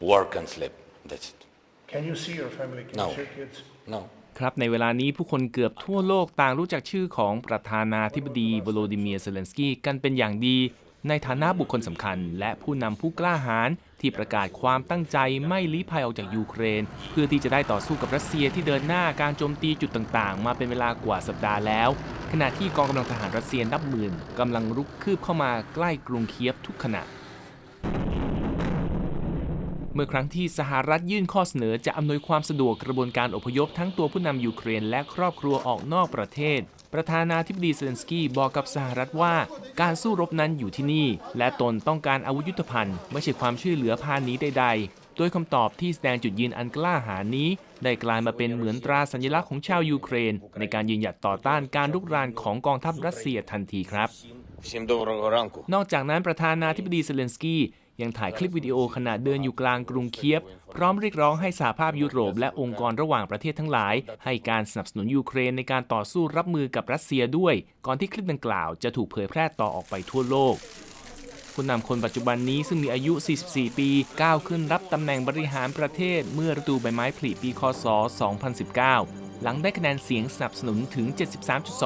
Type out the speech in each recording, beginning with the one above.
work and sleep. That's it. Can you see your family? Can No. you see your kids? No. ครับในเวลานี้ผู้คนเกือบทั่วโลกต่างรู้จักชื่อของประธานาธิบดีวโลดิเมียร์เซเลนสกี้กันเป็นอย่างดี ในฐานะบุคคลสำคัญ และผู้นำผู้กล้าหาญที่ประกาศความตั้งใจไม่ลี้ภัยออกจากยูเครน เพื่อที่จะได้ต่อสู้กับรัสเซียที่เดินหน้าการโจมตีจุดต่างๆ มาเป็นเวลากว่าสัปดาห์แล้ว ขณะที่กองกำลังทหารรัสเซียนับหมื่นกำลังรุกคืบเข้ามาใกล้กรุงเคียฟทุกขณะ เมื่อครั้งที่สหรัฐยื่นข้อเสนอจะอำนวยความสะดวกกระบวนการอพยพทั้งตัวผู้นำยูเครนและครอบครัวออกนอกประเทศ ประธานาธิบดีเซเลนสกี้บอกกับสหรัฐว่า การสู้รบนั้นอยู่ที่นี่ และตนต้องการอาวุธยุทโธภัณฑ์ไม่ใช่ความช่วยเหลือพาหนีใด ๆ โดยคำตอบที่แสดงจุดยืนอันกล้าหาญนี้ ได้กลายมาเป็นเหมือนตราสัญลักษณ์ของชาวยูเครน ในการยืนหยัดต่อต้านการลุกรานของกองทัพรัสเซียทันทีครับนอกจากนั้นประธานาธิบดีเซเลนสกี้ ยังถ่ายคลิปวิดีโอขณะเดินอยู่กลางกรุงเคียฟ พร้อมเรียกร้องให้สหภาพยุโรปและองค์กรระหว่างประเทศทั้งหลาย ให้การสนับสนุนยูเครนในการต่อสู้รับมือกับรัสเซียด้วย ก่อนที่คลิปดังกล่าวจะถูกเผยแพร่ต่อออกไปทั่วโลกผู้นำคนปัจจุบันนี้ซึ่งมีอายุ 44 ปี ก้าวขึ้นรับตำแหน่งบริหารประเทศ เมื่อฤดูใบไม้ผลิปี คศ 2019 หลังได้คะแนนเสียงสนับสนุนถึง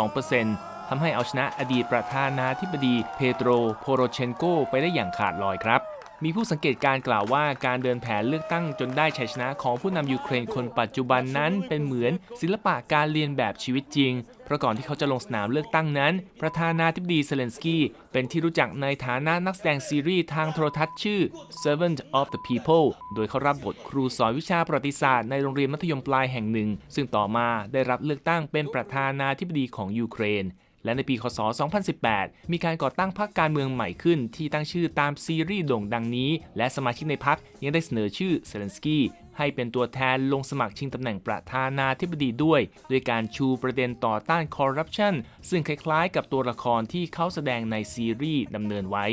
73.2%ทำให้เอาชนะอดีตประธานาธิบดีเพโตร โพโรเชนโก ไปได้อย่างขาดลอยครับ มีผู้สังเกตการกล่าวว่าการเดินแผนเลือกตั้งจนได้ชัยชนะของผู้นำยูเครนคนปัจจุบันนั้นเป็นเหมือนศิลปะการเรียนแบบชีวิตจริง เพราะก่อนที่เขาจะลงสนามเลือกตั้งนั้น ประธานาธิบดีเซเลนสกี้เป็นที่รู้จักในฐานะนักแสดงซีรีส์ทางโทรทัศน์ชื่อ Servant of the People โดยเขารับบทครูสอนวิชาประวัติศาสตร์ในโรงเรียนมัธยมปลายแห่งหนึ่ง ซึ่งต่อมาได้รับเลือกตั้งเป็นประธานาธิบดีของยูเครน และในปีคศ 2018 มีการก่อตั้งพรรคการเมืองใหม่ขึ้น ที่ตั้งชื่อตามซีรีส์โด่งดังนี้ และสมาชิกในพรรคยังได้เสนอชื่อเซเลนสกี้ให้เป็นตัวแทนลงสมัครชิงตำแหน่งประธานาธิบดีด้วย ด้วยการชูประเด็นต่อต้านคอร์รัปชันซึ่งคล้ายๆ กับตัวละครที่เขาแสดงในซีรีส์ดำเนินไว้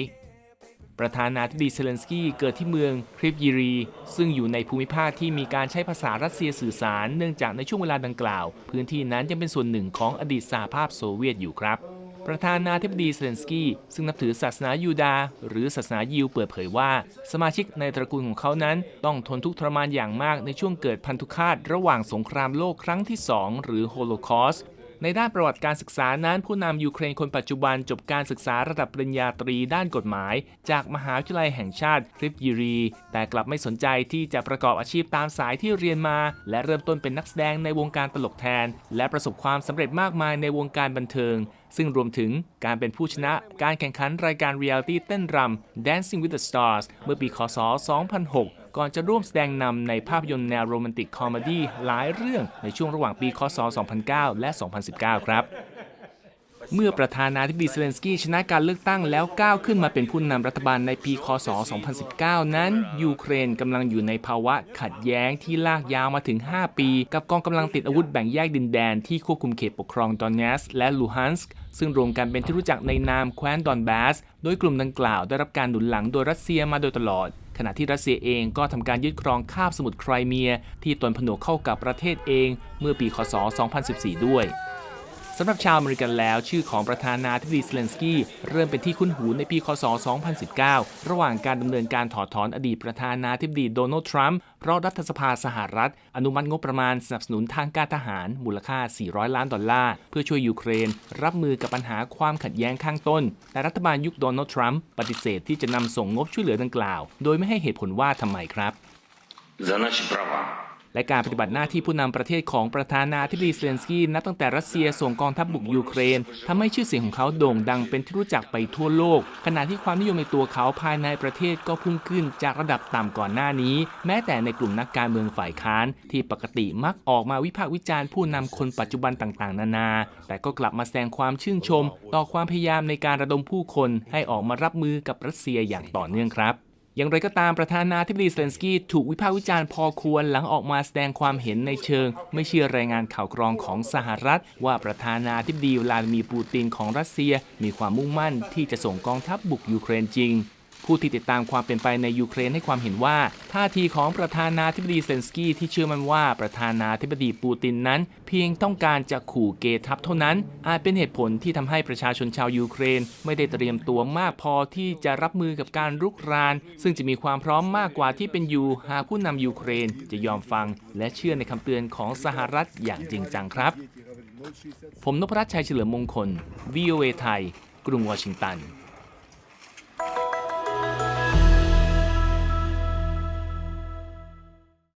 ประธานาธิบดีเซเลนสกี้เกิดที่เมืองคริฟยีรี ซึ่งอยู่ในภูมิภาคที่มีการใช้ภาษารัสเซียสื่อสาร เนื่องจากในช่วงเวลาดังกล่าว พื้นที่นั้นยังเป็นส่วนหนึ่งของอดีตสหภาพโซเวียตอยู่ครับ ประธานาธิบดีเซเลนสกี้ซึ่งนับถือศาสนายูดา หรือศาสนายิวเปิดเผยว่า สมาชิกในตระกูลของเขานั้น ต้องทนทุกข์ทรมานอย่างมากในช่วงเกิดพันธุคาตระหว่างสงครามโลกครั้งที่ 2 หรือโฮโลคอส ในด้านประวัติการศึกษานั้น ผู้นำยูเครนคนปัจจุบันจบการศึกษาระดับปริญญาตรีด้านกฎหมาย จากมหาวิทยาลัยแห่งชาติคริฟยีรี แต่กลับไม่สนใจที่จะประกอบอาชีพตามสายที่เรียนมา และเริ่มต้นเป็นนักแสดงในวงการตลกแทน และประสบความสำเร็จมากมายในวงการบันเทิง ซึ่งรวมถึงการเป็นผู้ชนะการแข่งขันรายการเรียลิตี้เต้นรำ Dancing with the Stars เมื่อปีคศ 2006 ก่อนจะร่วมแสดงนำในภาพยนตร์แนวโรแมนติกคอมดี้หลายเรื่องในช่วงระหว่างปีคศ 2009 และ 2019 ครับเมื่อประธานาธิบดีเซเลนสกี้ชนะการเลือกตั้งแล้วก้าวขึ้นมาเป็นผู้นำรัฐบาลในปีคศ 2019 นั้น ยูเครนกำลังอยู่ในภาวะขัดแย้งที่ลากยาวมาถึง 5 ปี กับกองกำลังติดอาวุธแบ่งแยกดินแดนที่ควบคุมเขตปกครองดอนเนสและลูฮันสก์ซึ่งรวมกันเป็นที่รู้จักในนามแคว้นดอนบาส โดยกลุ่มดังกล่าวได้รับการหนุนหลังโดยรัสเซียมาโดยตลอด ณะที่รัสเซียเองก็ทำการยึดครองคาบสมุทรไครเมีย ที่ตนผนวกเข้ากับประเทศเองเมื่อปีคศ 2014 ด้วย สำหรับชาวอเมริกันแล้ว ชื่อของประธานาธิบดีเซเลนสกี้เริ่มเป็นที่คุ้นหูในปีคศ 2019 ระหว่างการดำเนินการถอดถอนอดีตประธานาธิบดีโดนัลด์ทรัมป์เพราะรัฐสภาสหรัฐ อนุมัติงบประมาณสนับสนุนทางการทหาร มูลค่า 400 ล้านดอลลาร์ เพื่อช่วยยูเครน รับมือกับปัญหาความขัดแย้งข้างต้น แต่รัฐบาลยุคโดนัลด์ทรัมป์ปฏิเสธที่จะนำส่งงบช่วยเหลือดังกล่าว โดยไม่ให้เหตุผลว่าทำไมครับ За наши права และการปฏิบัติหน้าที่ผู้นำประเทศของประธานาธิบดีเซเลนสกี้นับตั้งแต่รัสเซียส่งกองทัพบุกยูเครนทำให้ชื่อเสียงของเขาโด่งดังเป็นที่รู้จักไปทั่วโลก ขณะที่ความนิยมในตัวเขาภายในประเทศก็พุ่งขึ้นจากระดับต่ำก่อนหน้านี้ แม้แต่ในกลุ่มนักการเมืองฝ่ายค้าน ที่ปกติมักออกมาวิพากษ์วิจารณ์ผู้นำคนปัจจุบันต่างๆ นานา แต่ก็กลับมาแสดงความชื่นชม ต่อความพยายามในการระดมผู้คนให้ออกมารับมือกับรัสเซียอย่างต่อเนื่องครับ อย่างไรก็ตามประธานาธิบดีเซเลนสกี้ถูกวิพากษ์วิจารณ์พอควรหลังออกมาแสดงความเห็นในเชิง ไม่เชื่อรายงานข่าวกรองของสหรัฐ ว่าประธานาธิบดีวลาดิมีร์ปูตินของรัสเซีย มีความมุ่งมั่นที่จะส่งกองทัพบุกยูเครนจริง ผู้ที่ติดตามความเปลี่ยนไปในยูเครนให้ความเห็นว่า ท่าทีของประธานาธิบดีเซนสกี้ที่เชื่อมันว่าประธานาธิบดีปูตินนั้น เพียงต้องการจะขู่เกทับเท่านั้น อาจเป็นเหตุผลที่ทำให้ประชาชนชาวยูเครน ไม่ได้เตรียมตัวมากพอที่จะรับมือกับการรุกราน ซึ่งจะมีความพร้อมมากกว่าที่เป็นอยู่หากผู้นำยูเครนจะยอมฟัง และเชื่อในคำเตือนของสหรัฐอย่างจริงจังครับ ผมนพรัตน์ชัยเฉลิมมงคล VOA ไทย กรุงวอชิงตัน